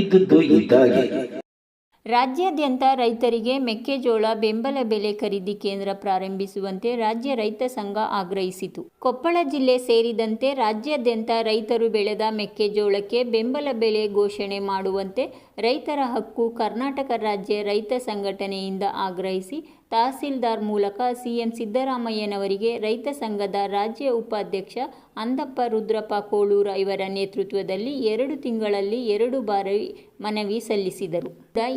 ಇದ್ದದ್ದು ಇದ್ದಾಗೆ. ರಾಜ್ಯಾದ್ಯಂತ ರೈತರಿಗೆ ಮೆಕ್ಕೆಜೋಳ ಬೆಂಬಲ ಬೆಲೆ ಖರೀದಿ ಕೇಂದ್ರ ಪ್ರಾರಂಭಿಸುವಂತೆ ರಾಜ್ಯ ರೈತ ಸಂಘ ಆಗ್ರಹಿಸಿತು. ಕೊಪ್ಪಳ ಜಿಲ್ಲೆ ಸೇರಿದಂತೆ ರಾಜ್ಯಾದ್ಯಂತ ರೈತರು ಬೆಳೆದ ಮೆಕ್ಕೆಜೋಳಕ್ಕೆ ಬೆಂಬಲ ಬೆಲೆ ಘೋಷಣೆ ಮಾಡುವಂತೆ ರೈತರ ಹಕ್ಕು ಕರ್ನಾಟಕ ರಾಜ್ಯ ರೈತ ಸಂಘಟನೆಯಿಂದ ಆಗ್ರಹಿಸಿ ತಹಸೀಲ್ದಾರ್ ಮೂಲಕ ಸಿಎಂ ಸಿದ್ದರಾಮಯ್ಯನವರಿಗೆ ರೈತ ಸಂಘದ ರಾಜ್ಯ ಉಪಾಧ್ಯಕ್ಷ ಅಂದಪ್ಪ ರುದ್ರಪ್ಪ ಕೋಳೂರ ಇವರ ನೇತೃತ್ವದಲ್ಲಿ ಎರಡು ತಿಂಗಳಲ್ಲಿ ಎರಡು ಬಾರಿ ಮನವಿ ಸಲ್ಲಿಸಿದರು.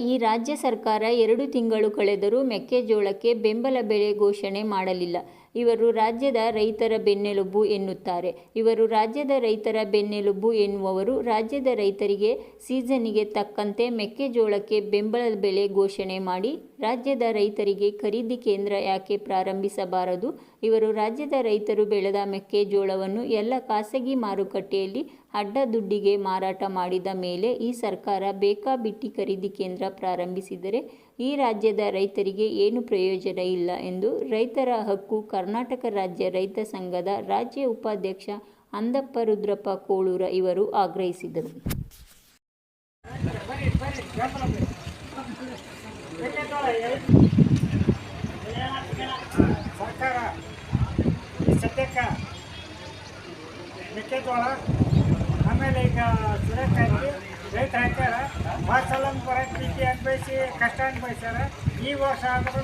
ಈ ರಾಜ್ಯ ಸರ್ಕಾರ ಎರಡು ತಿಂಗಳು ಕಳೆದರೂ ಮೆಕ್ಕೆಜೋಳಕ್ಕೆ ಬೆಂಬಲ ಬೆಲೆ ಘೋಷಣೆ ಮಾಡಲಿಲ್ಲ. ಇವರು ರಾಜ್ಯದ ರೈತರ ಬೆನ್ನೆಲುಬು ಎನ್ನುತ್ತಾರೆ. ಇವರು ರಾಜ್ಯದ ರೈತರ ಬೆನ್ನೆಲುಬು ಎನ್ನುವವರು ರಾಜ್ಯದ ರೈತರಿಗೆ ಸೀಸನ್ನಿಗೆ ತಕ್ಕಂತೆ ಮೆಕ್ಕೆಜೋಳಕ್ಕೆ ಬೆಂಬಲ ಬೆಲೆ ಘೋಷಣೆ ಮಾಡಿ, ರಾಜ್ಯದ ರೈತರಿಗೆ ಖರೀದಿ ಕೇಂದ್ರ ಯಾಕೆ ಪ್ರಾರಂಭಿಸಬಾರದು? ಇವರು ರಾಜ್ಯದ ರೈತರು ಬೆಳೆದ ಮೆಕ್ಕೆಜೋಳವನ್ನು ಎಲ್ಲ ಖಾಸಗಿ ಮಾರುಕಟ್ಟೆಯಲ್ಲಿ ಅಡ್ಡ ದುಡ್ಡಿಗೆ ಮಾರಾಟ ಮಾಡಿದ ಮೇಲೆ ಈ ಸರ್ಕಾರ ಬೇಕಾಬಿಟ್ಟಿ ಖರೀದಿ ಕೇಂದ್ರ ಪ್ರಾರಂಭಿಸಿದರೆ ಈ ರಾಜ್ಯದ ರೈತರಿಗೆ ಏನು ಪ್ರಯೋಜನ ಇಲ್ಲ ಎಂದು ರೈತರ ಹಕ್ಕು ಕರ್ನಾಟಕ ರಾಜ್ಯ ರೈತ ಸಂಘದ ರಾಜ್ಯ ಉಪಾಧ್ಯಕ್ಷ ಅಂದಪ್ಪ ರುದ್ರಪ್ಪ ಕೋಳೂರ ಇವರು ಆಗ್ರಹಿಸಿದರು. ಸರ್ಕಾರ ಮೆಕ್ಕೆಜೋಳ ಈಗ ಸುರೇಶ್ ರೈತರು ಹಾಕ್ಯಾರ ಸಲ ಬರೋಕ್ಕೆ ಪ್ರೀತಿ ಅನ್ಭವಿಸಿ, ಕಷ್ಟ ಅನ್ಭವಿಸ್ಯಾರ. ಈ ವರ್ಷ ಆದ್ರೂ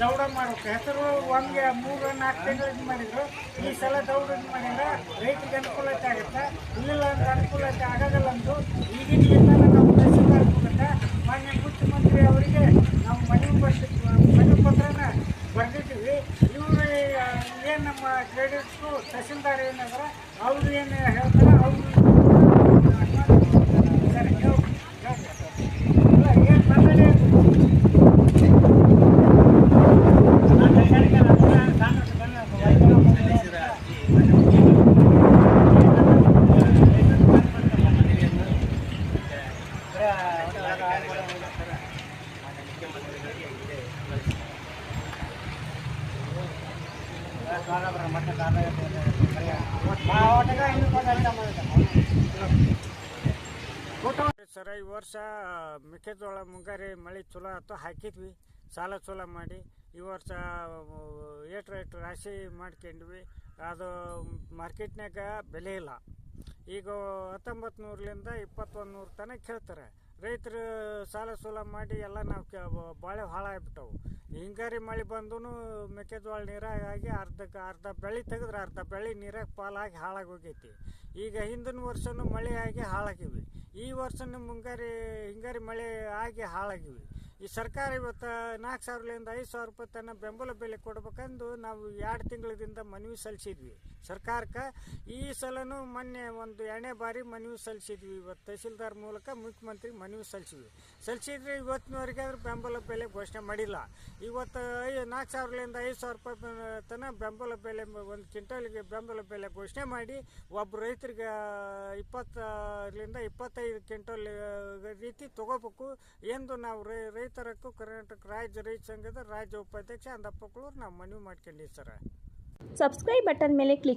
ದೌಡ ಮಾಡ್ಬೇಕು. ಹೆಸರು ಒಂದು ಮೂರು ನಾಲ್ಕು ತಿಂಗಳು ಇದು ಮಾಡಿದ್ರು. ಈ ಸಲ ದೌಡ ಮಾಡಿದ್ರೆ ರೈತರಿಗೆ ಅನುಕೂಲತೆ ಆಗುತ್ತೆ. ಇಲ್ಲ ಅಂದ್ರೆ ಅನುಕೂಲತೆ ಆಗೋದಿಲ್ಲ ಅಂದು ಈಗಿನ ಏನಾರ ನಾವು ತಹಸೀಲ್ದಾರ್ ಮಾನ್ಯ ಮುಖ್ಯಮಂತ್ರಿ ಅವರಿಗೆ ನಾವು ಮನವಿ ಬರ್ತಿದ್ವಿ ಮನವಿ ಪತ್ರನ ಬರ್ದಿದ್ದೀವಿ. ಇವರು ಏನು ನಮ್ಮ ಕ್ರೆಡಿಟ್ಸು ತಹಸೀಲ್ದಾರ್ ಏನಂದ್ರೆ ಅವ್ರು ಏನು ಹೇಳ್ತಾರೆ ಅವರು ಸರಿ ಹೇಳ್- ಹೇಳ್ರಿ. ಇಲ್ಲ, ಏನ್ ಮಾತಾಡಿ ಸರ, ಈ ವರ್ಷ ಮೆಕ್ಕೆಜೋಳ ಮುಂಗಾರಿ ಮಳೆ ಚಲೋ ಆಯ್ತು ಹಾಕಿದ್ವಿ, ಸಾಲ ಚಲೋ ಮಾಡಿ. ಈ ವರ್ಷ ಏಟ್ ರೇಟ್ ರಾಶಿ ಮಾಡ್ಕೊಂಡ್ವಿ. ಅದು ಮಾರ್ಕೆಟ್ನಾಗ ಬೆಲೆ ಇಲ್ಲ. ಈಗ ಹತ್ತೊಂಬತ್ತು ನೂರಲಿಂದ ಇಪ್ಪತ್ತೊಂದು ನೂರು ತನಕ ಕೇಳ್ತಾರೆ. ರೈತರು ಸಾಲ ಸೂಲ ಮಾಡಿ ಎಲ್ಲ ನಾವು ಬಾಳೆ ಹಾಳಾಗ್ಬಿಟ್ಟವು ಹಿಂಗಾರಿ ಮಳೆ ಬಂದೂ ಮೆಕ್ಕೆಜೋಳ ನೀರಾಗಿ ಅರ್ಧಕ್ಕೆ ಅರ್ಧ ಬೆಳೆ ತೆಗೆದ್ರೆ ಅರ್ಧ ಬೆಳೆ ನೀರಾಗಿ ಪಾಲಾಗಿ ಹಾಳಾಗಿ ಹೋಗೈತಿ. ಈಗ ಹಿಂದಿನ ವರ್ಷನೂ ಮಳೆ ಆಗಿ ಹಾಳಾಗಿವೆ. ಈ ವರ್ಷನೂ ಮುಂಗಾರಿ ಹಿಂಗಾರಿ ಮಳೆ ಆಗಿ ಹಾಳಾಗಿವಿ. ಈ ಸರ್ಕಾರ ಇವತ್ತು ನಾಲ್ಕು ಸಾವಿರದಿಂದ ಐದು ಸಾವಿರ ರೂಪಾಯಿ ತನ್ನ ಬೆಂಬಲ ಬೆಲೆ ಕೊಡ್ಬೇಕಂದು ನಾವು ಎರಡು ತಿಂಗಳದಿಂದ ಮನವಿ ಸಲ್ಲಿಸಿದ್ವಿ. ಸರ್ಕಾರಕ್ಕೆ ಈ ಸಲನೂ ಮೊನ್ನೆ ಒಂದು ಎರಡನೇ ಬಾರಿ ಮನವಿ ಸಲ್ಲಿಸಿದ್ವಿ. ಇವತ್ತು ತಹಸೀಲ್ದಾರ್ ಮೂಲಕ ಮುಖ್ಯಮಂತ್ರಿ ಮನವಿ ಸಲ್ಲಿಸಿದ್ವಿ. ಸಲ್ಲಿಸಿದ್ರೆ ಇವತ್ತಿನವರೆಗೆ ಅದ್ರ ಬೆಂಬಲ ಬೆಲೆ ಘೋಷಣೆ ಮಾಡಿಲ್ಲ. ಇವತ್ತು ಐ ನಾಲ್ಕು ಸಾವಿರದಿಂದ ಐದು ಸಾವಿರ ರೂಪಾಯಿ ತನ ಬೆಂಬಲ ಬೆಲೆ ಒಂದು ಕ್ವಿಂಟಲ್ಗೆ ಬೆಂಬಲ ಬೆಲೆ ಘೋಷಣೆ ಮಾಡಿ ಒಬ್ಬ ರೈತರಿಗೆ ಇಪ್ಪತ್ತರಿಂದ ಇಪ್ಪತ್ತೈದು ಕ್ವಿಂಟಲ್ ರೀತಿ ತಗೋಬೇಕು ಎಂದು ನಾವು ರೈ- ರೈತರಕ್ಕೂ ಕರ್ನಾಟಕ ರಾಜ್ಯ ರೈತ ಸಂಘದ ರಾಜ್ಯ ಉಪಾಧ್ಯಕ್ಷ ಅಂದಪ್ಪ ನಾವು ಮನವಿ ಮಾಡ್ಕೊಂಡಿವಿ ಸರ್. ಸಬ್ಸ್ಕ್ರೈಬ್ ಬಟನ್ ಮೇಲೆ ಕ್ಲಿಕ್